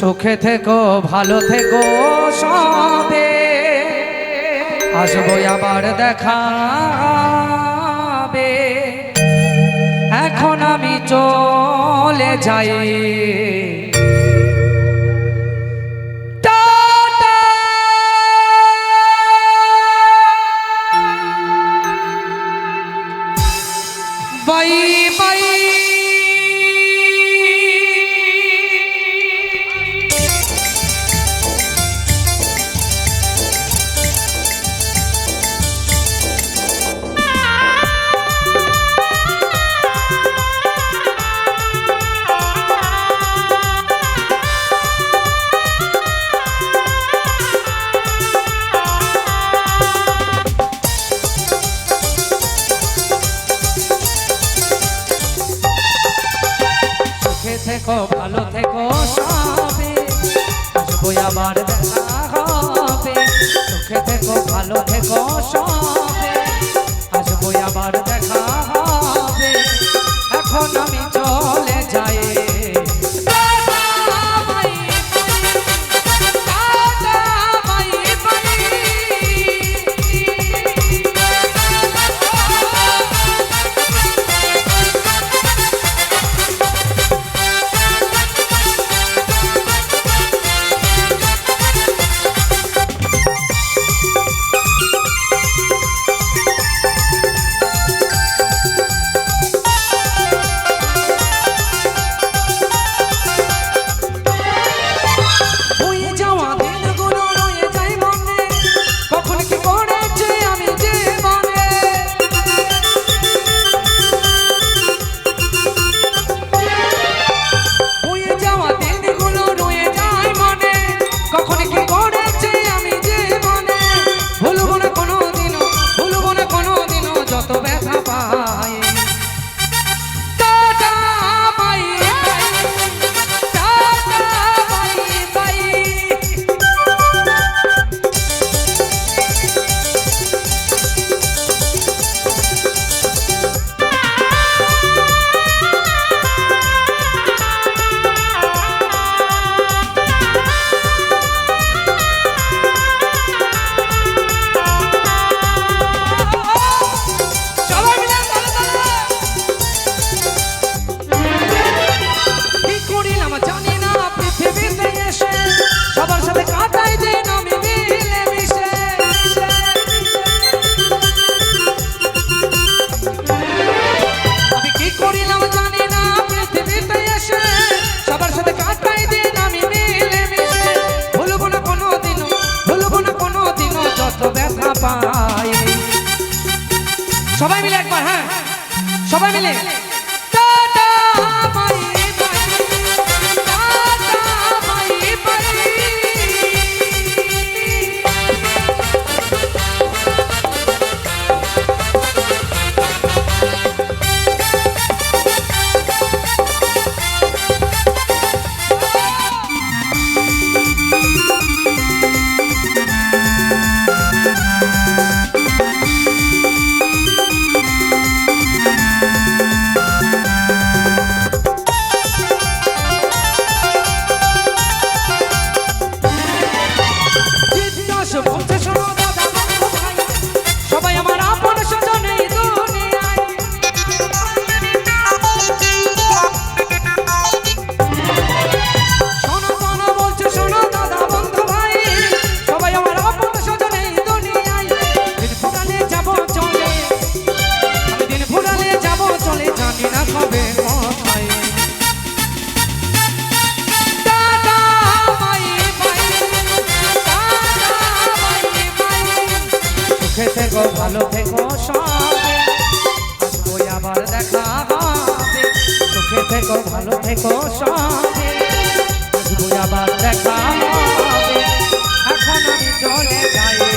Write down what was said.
সুখে থেকো ভালো থেকো সবে। আসব আবার দেখাবে। এখন আমি চলে যাই। থেকো, ভালো থেকো সবে। আসব আবার দেখা হবে। সুখে থেকো ভালো থেকো সবে। আসব আবার দেখা হবে। এখন আমি সবার সাথে কাটাই দিন আমি মিলে মিশে ভুলবো না কোনো দিনও ভুলবো না কোনো দিনও যত ব্যথা পাই। সবাই মিলে একবার হ্যাঁ? সবাই মিলে? সুখে থেকো, ভালো থেকো সবে। আসব আবার দেখা হবে। সুখে থেকো, ভালো থেকো সবে। আসব আবার দেখা হবে। এখন আমি চলে যাই।